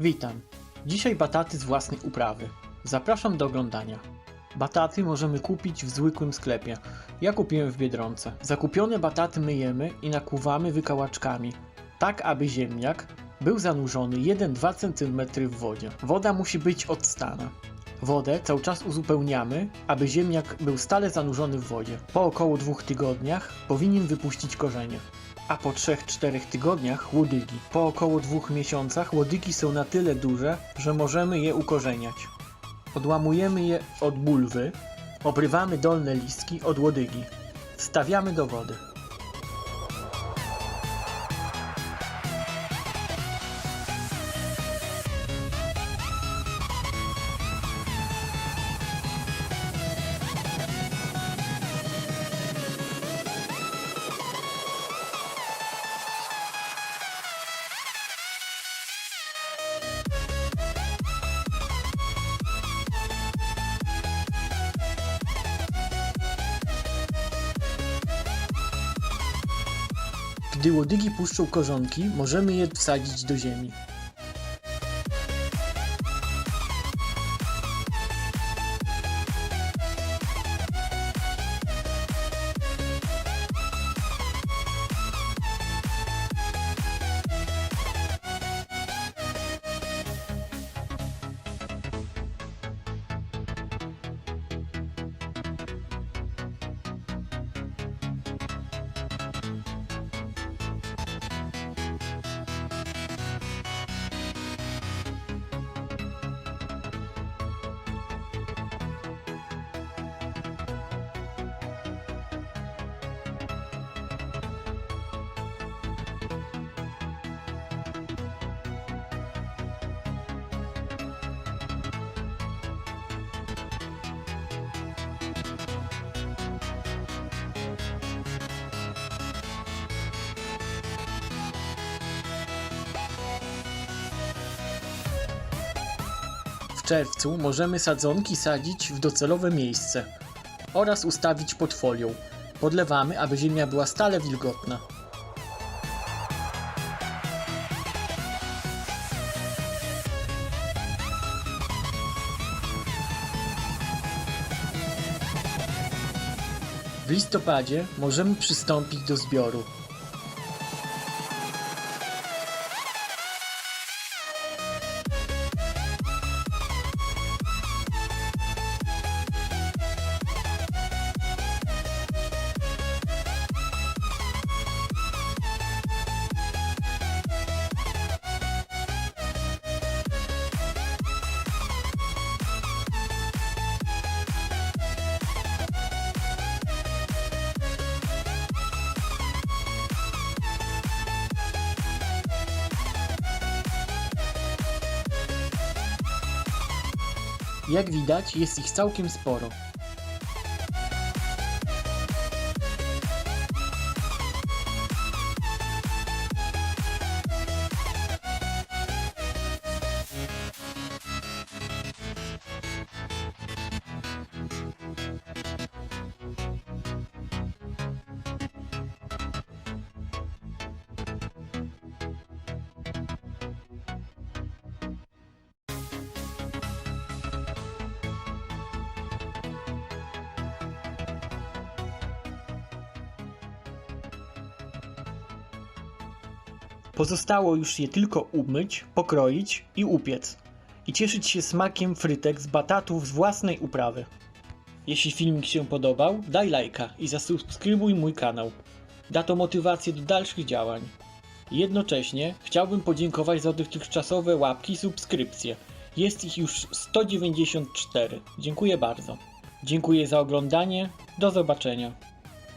Witam. Dzisiaj bataty z własnej uprawy. Zapraszam do oglądania. Bataty możemy kupić w zwykłym sklepie. Ja kupiłem w Biedronce. Zakupione bataty myjemy i nakłuwamy wykałaczkami, tak aby ziemniak był zanurzony 1-2 cm w wodzie. Woda musi być odstana. Wodę cały czas uzupełniamy, aby ziemniak był stale zanurzony w wodzie. Po około dwóch tygodniach powinien wypuścić korzenie a po 3-4 tygodniach łodygi. Po około dwóch miesiącach łodygi są na tyle duże, że możemy je ukorzeniać. Odłamujemy je od bulwy, obrywamy dolne listki od łodygi. Wstawiamy do wody. Gdy łodygi puszczą korzonki, możemy je wsadzić do ziemi. Czerwcu możemy sadzonki sadzić w docelowe miejsce oraz ustawić pod folią. Podlewamy, aby ziemia była stale wilgotna. W listopadzie możemy przystąpić do zbioru. Jak widać, jest ich całkiem sporo. Pozostało już je tylko umyć, pokroić i upiec. I cieszyć się smakiem frytek z batatów z własnej uprawy. Jeśli filmik się podobał, daj lajka i zasubskrybuj mój kanał. Da to motywację do dalszych działań. Jednocześnie chciałbym podziękować za dotychczasowe łapki i subskrypcje. Jest ich już 194. Dziękuję bardzo. Dziękuję za oglądanie. Do zobaczenia.